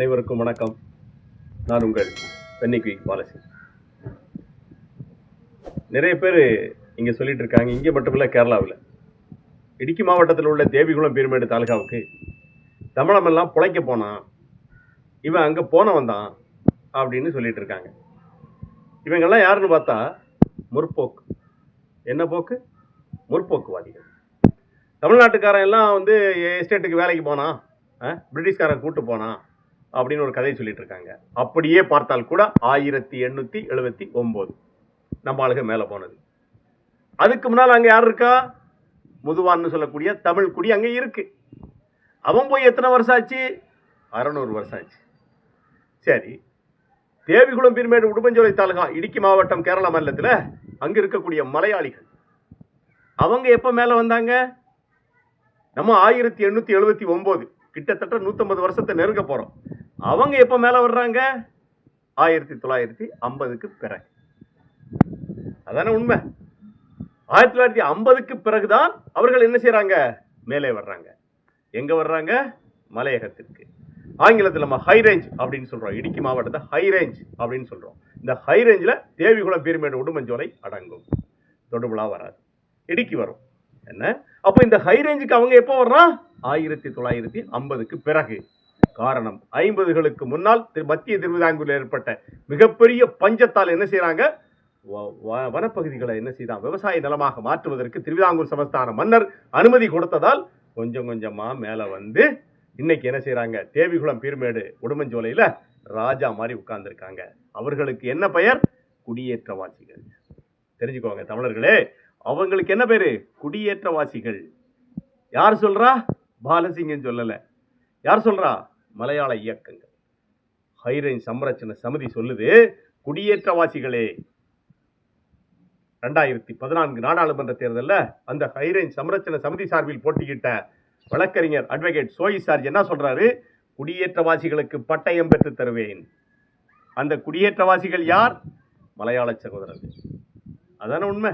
அனைவருக்கும் வணக்கம். நான் உங்கள் பென்னிக்கு பாலசி. நிறைய பேர் இங்கே சொல்லிட்டு இருக்காங்க. இங்கே மட்டுமில்ல கேரளாவில். இடுக்கி மாவட்டத்தில் உள்ள தேவிகுளம் பீர்மேடு தாலுகாவுக்கு தமிழமெல்லாம் பிழைக்க போனான் இவன் அங்கே போனவன் தான் அப்படின்னு சொல்லிட்டு இருக்காங்க. இவங்கெல்லாம் யாருன்னு பார்த்தா முற்போக்கு. என்ன போக்கு? முற்போக்குவாதிகள். தமிழ்நாட்டுக்காரன் எல்லாம் வந்து எஸ்டேட்டுக்கு வேலைக்கு போனான் ஆ, பிரிட்டிஷ்காரன் கூப்பிட்டு போனான் அப்படின்னு ஒரு கதை சொல்லிட்டு இருக்காங்க அப்படியே பார்த்தால் கூட ஆயிரத்தி எண்ணூற்றி எழுபத்தி ஒம்பது. நம்ம ஆளுக மேலே போனது. அதுக்கு முன்னால் அங்கே யார் இருக்கா? முதுவான்னு சொல்லக்கூடிய தமிழ் குடி அங்கே இருக்கு. அவன் போய் எத்தனை வருஷம் ஆச்சு? அறநூறு வருஷம் ஆச்சு. சரி. தேவிகுளம் பீர்மேடு உடுமஞ்சோலை தாலுகா இடுக்கி மாவட்டம் கேரள மாநிலத்தில் அங்கே இருக்கக்கூடிய மலையாளிகள். அவங்க எப்போ மேலே வந்தாங்க? நம்ம ஆயிரத்தி எண்ணூற்றி எழுபத்தி ஒம்பது. கிட்டத்தட்ட நூற்றம்பது வருஷத்தை நெருங்க போகிறோம் அவங்க எப்போ மேலே வர்றாங்க? ஆயிரத்தி தொள்ளாயிரத்தி ஐம்பதுக்கு பிறகு. அதானே உண்மை? ஆயிரத்தி தொள்ளாயிரத்தி ஐம்பதுக்கு பிறகுதான் அவர்கள் என்ன செய்கிறாங்க மேலே வர்றாங்க. எங்கே வர்றாங்க? மலையகத்திற்கு. ஆங்கிலத்தில் நம்ம ஹை ரேஞ்ச் அப்படின்னு சொல்கிறோம் இடுக்கி மாவட்டத்தை ஹை ரேஞ்ச் அப்படின்னு சொல்கிறோம் இந்த ஹை ரேஞ்சில் தேவிகுளம் பீர்மேடு உடுமஞ்சோலை அடங்கும். தொடுபுலா வராது. இடுக்கி வரும். என்ன? அப்போ இந்த ஹை ரேஞ்சுக்கு அவங்க எப்போ வர்றான்? ஆயிரத்தி தொள்ளாயிரத்தி ஐம்பதுக்கு பிறகு. காரணம். ஐம்பதுகளுக்கு முன்னால் திரு- மத்திய திருவிதாங்கூரில் ஏற்பட்ட மிகப்பெரிய பஞ்சத்தால் என்ன செய்கிறாங்க வ- வ- வனப்பகுதிகளை என்ன செய்தான்? விவசாய நிலமாக மாற்றுவதற்கு திருவிதாங்கூர் சமஸ்தான மன்னர் அனுமதி கொடுத்ததால் கொஞ்சம் கொஞ்சமாக மேலே வந்து இன்னைக்கு என்ன செய்கிறாங்க தேவிகுளம் பீர்மேடு உடுமஞ்சோலையில் ராஜா மாதிரி உட்கார்ந்துருக்காங்க. அவர்களுக்கு என்ன பெயர்? குடியேற்றவாசிகள். தெரிஞ்சுக்கோங்க தமிழர்களே அவங்களுக்கு என்ன பேர்? குடியேற்றவாசிகள். யார் சொல்கிறா பாலசிங்கன்னு சொல்லலை. யார் சொல்கிறா மலையாள இயக்கங்கள். ஹைரேஞ்ச் சம்ரட்சண சமிதி சொல்லுது குடியேற்றவாசிகளே ரெண்டாயிரத்தி பதினான்கு நாடாளுமன்ற தேர்தலில் அந்த ஹைரேஞ்ச் சம்ரட்சண சமிதி சார்பில் போட்டியிட்ட வழக்கறிஞர் அட்வொகேட் சோயி சார்ஜ் என்ன சொல்றாரு? குடியேற்றவாசிகளுக்கு பட்டயம் பெற்று தருவேன். அந்த குடியேற்றவாசிகள் யார்? மலையாள சகோதரர்கள். அதானே உண்மை?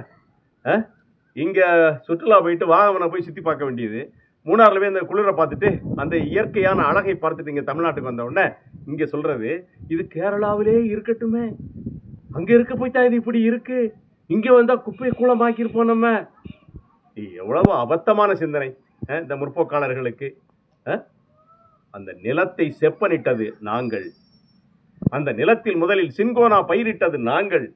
இங்கே சுற்றுலா போயிட்டு வாகவனை போய் சுற்றி பார்க்க வேண்டியது. மூணாறுலவே அந்த குளிரை பார்த்துட்டு அந்த இயற்கையான அழகை பார்த்துட்டு இங்கே தமிழ்நாட்டுக்கு வந்த உடனே சொல்கிறது இது கேரளாவிலே இருக்கட்டுமே. அங்கே இருக்க போய்த்தா இது இப்படி இருக்குது இங்கே வந்தால் குப்பையை கூலமாக்கியிருப்போம் நம்ம. எவ்வளவு அபத்தமான சிந்தனை இந்த முற்போக்காளர்களுக்கு. அந்த நிலத்தை செப்பனிட்டது நாங்கள். அந்த நிலத்தில் முதலில் சின்கோனா பயிரிட்டது நாங்கள்.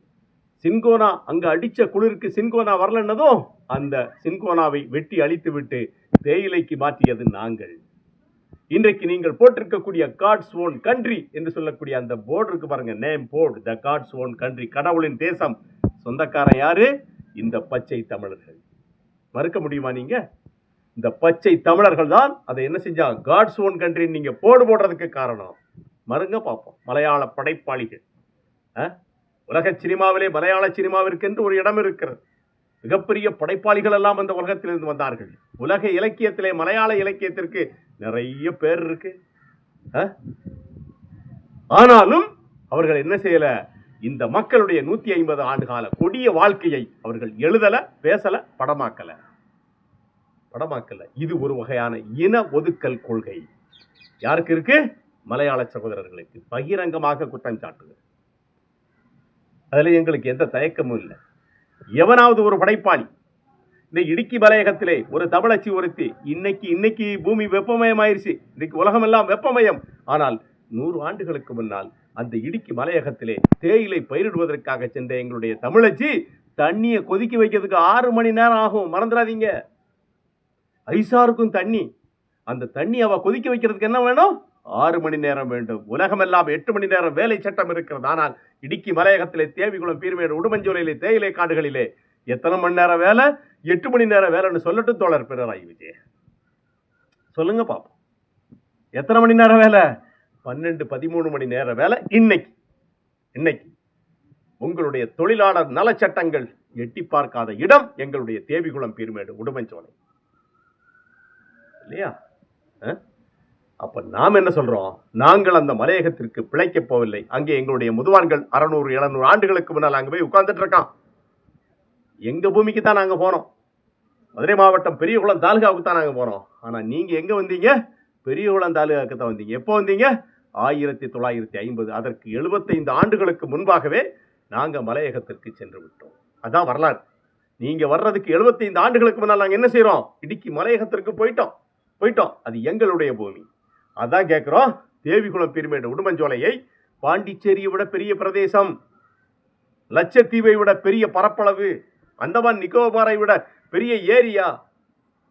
சின்கோனா அங்கே அடித்த குளிருக்கு சின்கோனா வரலன்னதும் அந்த சின்கோனாவை வெட்டி அழித்து விட்டு தேயிலைக்கு மாற்றியது நாங்கள். இன்றைக்கு நீங்கள் போட்டிருக்கக்கூடிய காட்ஸ் ஓன் கண்ட்ரி என்று சொல்லக்கூடிய அந்த போர்டு இருக்கு பாருங்க name board the god's own country கடவுளின் தேசம். சொந்தக்காரன் யாரு? இந்த பச்சை தமிழர்கள். மறுக்க முடியுமா நீங்க? இந்த பச்சை தமிழர்கள் தான் அதை என்ன செஞ்சா காட்ஸ் ஓன் கண்ட்ரி நீங்க போர்டு போடுறதுக்கு காரணம். மறுங்க பார்ப்போம். மலையாள படைப்பாளிகள். உலக சினிமாவிலே மலையாள சினிமாவிற்கென்று ஒரு இடம் இருக்கிறது. மிகப்பெரிய படைப்பாளிகள் எல்லாம் அந்த உலகத்திலிருந்து வந்தார்கள். உலக இலக்கியத்திலே மலையாள இலக்கியத்திற்கு நிறைய பேர் இருக்கு. ஆனாலும் அவர்கள் என்ன செய்யல? இந்த மக்களுடைய நூத்தி ஐம்பது ஆண்டு கால கொடிய வாழ்க்கையை அவர்கள் எழுதல பேசல படமாக்கல. படமாக்கல. இது ஒரு வகையான இன ஒதுக்கல் கொள்கை. யாருக்கு இருக்கு? மலையாள சகோதரர்களுக்கு. பகிரங்கமாக குற்றம் சாட்டுது அதில் எங்களுக்கு எந்த தயக்கமும் இல்லை. எவனாவது ஒரு படைப்பாளி. இந்த இடுக்கி மலையகத்திலே ஒரு தமிழச்சி ஒருத்தி இன்னைக்கு இன்னைக்கு பூமி வெப்பமயமாயிருச்சு. இன்னைக்கு உலகமெல்லாம் வெப்பமயம். ஆனால் நூறு ஆண்டுகளுக்கு முன்னால் அந்த இடுக்கி மலையகத்திலே தேயிலை பயிரிடுவதற்காக சென்ற எங்களுடைய தமிழச்சி தண்ணியை கொதிக்க வைக்கிறதுக்கு ஆறு மணி நேரம் ஆகும். மறந்துடாதீங்க. ஐஸாருக்கும் தண்ணி. அந்த தண்ணி அவ கொதிக்க வைக்கிறதுக்கு என்ன வேணும்? ஆறு மணி நேரம் வேண்டும். உலகமெல்லாம் எட்டு மணி நேரம் வேலை சட்டம் இருக்கிறது. ஆனால் இடுக்கி மலையகத்திலே தேவிகுளம் பீர்மேடு உடுமஞ்சோலையிலே தேயிலை காடுகளிலே எத்தனை மணி நேரம் வேலை? எட்டு மணி நேரம் வேலைன்னு சொல்லட்டும் தோழர் பிறராய் விஜய் சொல்லுங்க பாப்போம். எத்தனை மணி நேரம் வேலை? பன்னெண்டு பதிமூணு மணி நேரம் வேலை இன்னைக்கு. இன்னைக்கு. உங்களுடைய தொழிலாளர் நலச்சட்டங்கள் எட்டி பார்க்காத இடம் எங்களுடைய தேவிகுளம் பீர்மேடு உடுமஞ்சோலை. இல்லையா? ஆ? அப்போ நாம் என்ன சொல்கிறோம் நாங்கள் அந்த மலையகத்திற்கு பிழைக்கப் போவில்லை அங்கே எங்களுடைய முதுவான்கள் அறநூறு எழுநூறு ஆண்டுகளுக்கு முன்னால் அங்கே போய் உட்கார்ந்துட்டு இருக்கான். எங்கள் பூமிக்கு தான் நாங்கள் போனோம். மதுரை மாவட்டம் பெரியகுளம் தாலுகாவுக்கு தான் நாங்கள் போனோம். ஆனால் நீங்கள் எங்கே வந்தீங்க? பெரியகுளம் தாலுகாவுக்கு தான் வந்தீங்க. எப்போ வந்தீங்க? ஆயிரத்தி தொள்ளாயிரத்தி ஐம்பது. அதற்கு எழுபத்தைந்து ஆண்டுகளுக்கு முன்பாகவே நாங்கள் மலையகத்திற்கு சென்று விட்டோம். அதான் வரலாறு. நீங்கள் வர்றதுக்கு 75 ஆண்டுகளுக்கு முன்னால் நாங்கள் என்ன செய்கிறோம் இடுக்கி மலையகத்திற்கு போயிட்டோம். போயிட்டோம். அது எங்களுடைய பூமி. அதான் கேட்குறோம் தேவிகுளம் பீர்மேடு உடுமஞ்சோலையை பாண்டிச்சேரியை விட பெரிய பிரதேசம். லட்சத்தீவை விட பெரிய பரப்பளவு. அந்தமான் நிக்கோபாரை விட பெரிய ஏரியா.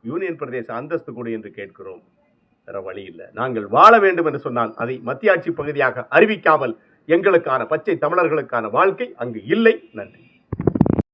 யூனியன் பிரதேச அந்தஸ்து கொடு என்று கேட்கிறோம். வேற வழி இல்லை. நாங்கள் வாழ வேண்டும் என்று சொன்னால் அதை மத்தியாட்சி பகுதியாக அறிவிக்காமல் எங்களுக்கான பச்சை தமிழர்களுக்கான வாழ்க்கை அங்கு இல்லை. நன்றி.